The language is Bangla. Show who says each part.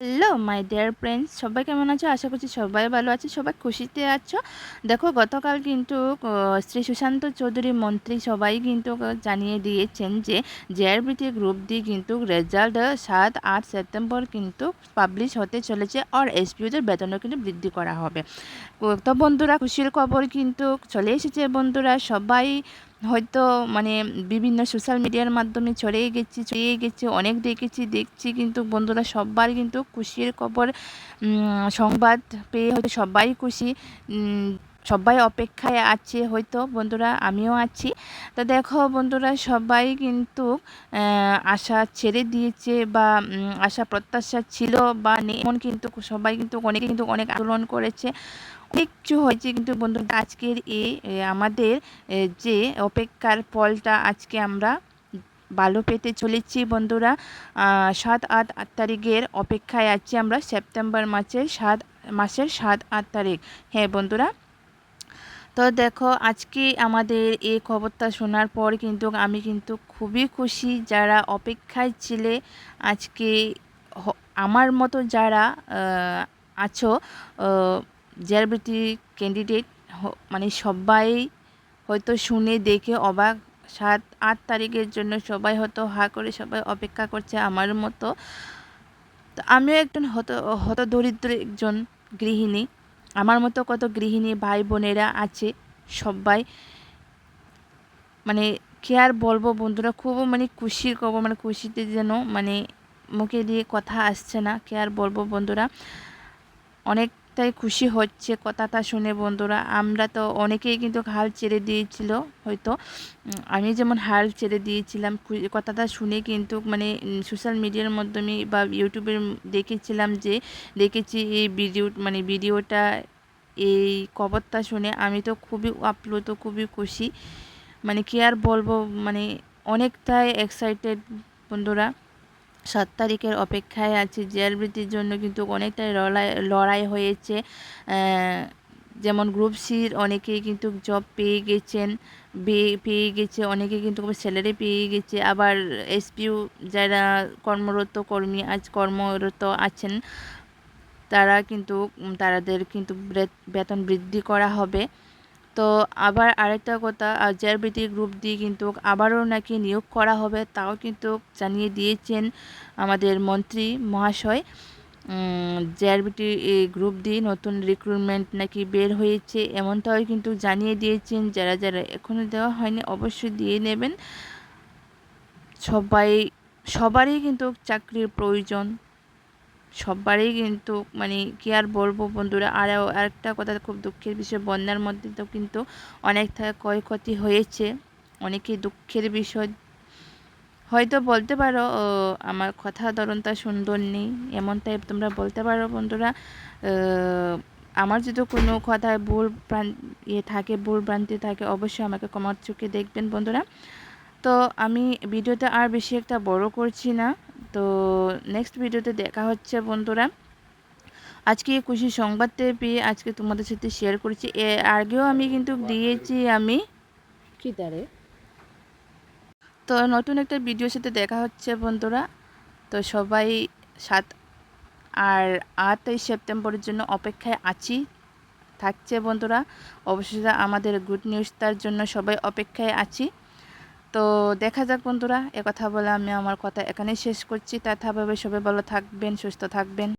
Speaker 1: হ্যালো, মাই ডিয়ার ফ্রেন্ডস, সবাই কেমন আছো? আশা করছি সবাই ভালো আছে, সবাই খুশিতে আছো। দেখো, গতকাল কিন্তু শ্রী সুশান্ত চৌধুরী মন্ত্রী সবাই কিন্তু জানিয়ে দিয়েছেন যে জেআরবিটি গ্রুপ ডি কিন্তু রেজাল্ট সাত, আট সেপ্টেম্বর কিন্তু পাবলিশ হতে চলেছে আর এসপিওদের বেতনও কিন্তু বৃদ্ধি করা হবে। তো বন্ধুরা, খুশির খবর কিন্তু চলে এসেছে বন্ধুরা, সবাই হয়তো মানে বিভিন্ন সোশ্যাল মিডিয়ার মাধ্যমে ছড়িয়ে গেছি, ছড়িয়ে গেছে, অনেক দেখেছি, দেখছি কিন্তু বন্ধুরা সবার কিন্তু খুশির খবর সংবাদ পেয়ে হয়তো সবাই খুশি। সবাই অপেক্ষায় আছে, হয়তো বন্ধুরা আমিও আছি। তো দেখো বন্ধুরা, সবাই কিন্তু আশা ছেড়ে দিয়েছে বা আশা প্রত্যাশা ছিল বা নেই কিন্তু সবাই কিন্তু অনেকে কিন্তু অনেক আন্দোলন করেছে। অনেক কিছু হয়েছে কিন্তু বন্ধুরা আজকের এই আমাদের যে অপেক্ষার ফলটা আজকে আমরা ভালো পেতে চলেছি বন্ধুরা সাত আট আট তারিখের অপেক্ষায় আছি আমরা, সেপ্টেম্বর মাসের সাত মাসের সাত আট তারিখ। হ্যাঁ বন্ধুরা? তো দেখো, আজকে আমাদের এই খবরটা শোনার পর কিন্তু আমি কিন্তু খুবই খুশি যারা অপেক্ষায় ছিলে। আজকে আমার মতো যারা আছো জেআরবিটি ক্যান্ডিডেট মানে সবাই হয়তো শুনে দেখে অবাক। সাত, আট তারিখের জন্য সবাই হয়তো হা করে সবাই অপেক্ষা করছে আমার মতো। তো আমিও একজন হত হত দরিদ্র একজন গৃহিণী। আমার মতো কত গৃহিণী ভাই বোনেরা আছে সবাই। মানে কে আর বলব বন্ধুরা, খুব মানে খুশি করব মানে খুশিতে যেন মানে মুখে দিয়ে কথা আসছে না, কে আর বলব বন্ধুরা। অনেকটাই খুশি হচ্ছে কথাটা শুনে বন্ধুরা। আমরা তো অনেকেই কিন্তু হাল ছেড়ে দিয়েছিল হয়তো। আমি যেমন হাল ছেড়ে দিয়েছিলাম কথাটা শুনে কিন্তু মানে সোশ্যাল মিডিয়ার মাধ্যমে বা ইউটিউবের দেখেছিলাম যে, দেখেছি এই ভিডিও মানে ভিডিওটা, এই খবরটা শুনে আমি তো খুবই আপ্লুত খুবই খুশি। মানে কি আর বলব মানে অনেকটাই এক্সাইটেড বন্ধুরা। সাত তারিখের অপেক্ষায় আছে। জেল বৃদ্ধির জন্য কিন্তু অনেকটাই লড়াই লড়াই হয়েছে। যেমন গ্রুপ সির অনেকেই কিন্তু জব পেয়ে গেছেন পেয়ে গেছে অনেকে কিন্তু স্যালারি পেয়ে গেছে। আবার এসপিউ যারা কর্মরত কর্মী আজ কর্মরত আছেন, তারা কিন্তু তাদের কিন্তু বেতন বৃদ্ধি করা হবে। তো আবার আরেকটা কথা জেআরবিটি গ্রুপ দিয়ে কিন্তু আবারও নাকি নিয়োগ করা হবে তাও কিন্তু জানিয়ে দিয়েছেন আমাদের মন্ত্রী মহাশয়। জেআরবিটি গ্রুপ দিয়ে নতুন রিক্রুটমেন্ট নাকি বের হয়েছে এমনটাও কিন্তু জানিয়ে দিয়েছেন। যারা যারা এখনও দেওয়া হয়নি অবশ্যই দিয়ে নেবেন। সবাই, সবারই কিন্তু চাকরির প্রয়োজন। সবারই কিন্তু মানে কি আর বলব বন্ধুরা? আর আরেকটা কথা খুব দুঃখের বিষয়, বন্যার মধ্যে তো কিন্তু অনেকটা ক্ষয়ক্ষতি হয়েছে। অনেকে দুঃখের বিষয়। হয়তো বলতে পারো আমার কথা ধরনটা সুন্দর নেই। এমনটাই তোমরা বলতে পারো বন্ধুরা। আমার যদি কোনো কথায় ভুল ইয়ে থাকে, ভুল ভ্রান্তি থাকে, অবশ্যই আমাকে কমার চোখে দেখবেন বন্ধুরা। তো আমি ভিডিওটা আর বেশি একটা বড় করছি না। তো নেক্সট ভিডিওতে দেখা হচ্ছে বন্ধুরা। আজকে খুশি সংবাদটা পেয়ে আজকে তোমাদের সাথে শেয়ার করেছি। এর আগেও আমি কিন্তু দিয়েছি আমি।
Speaker 2: কি তারে
Speaker 1: তো নতুন একটা ভিডিওর সাথে দেখা হচ্ছে বন্ধুরা। তো সবাই সাত আর আটই সেপ্টেম্বরের জন্য অপেক্ষায় আছি। থাকছে বন্ধুরা। অবশ্যই আমাদের গুড নিউজটার জন্য সবাই অপেক্ষায় আছি। তো দেখা যাক বন্ধুরা কথা বলে আমি আমার কথা এখানেই শেষ করছি। তথাভাবে সবাই ভালো থাকবেন, সুস্থ থাকবেন।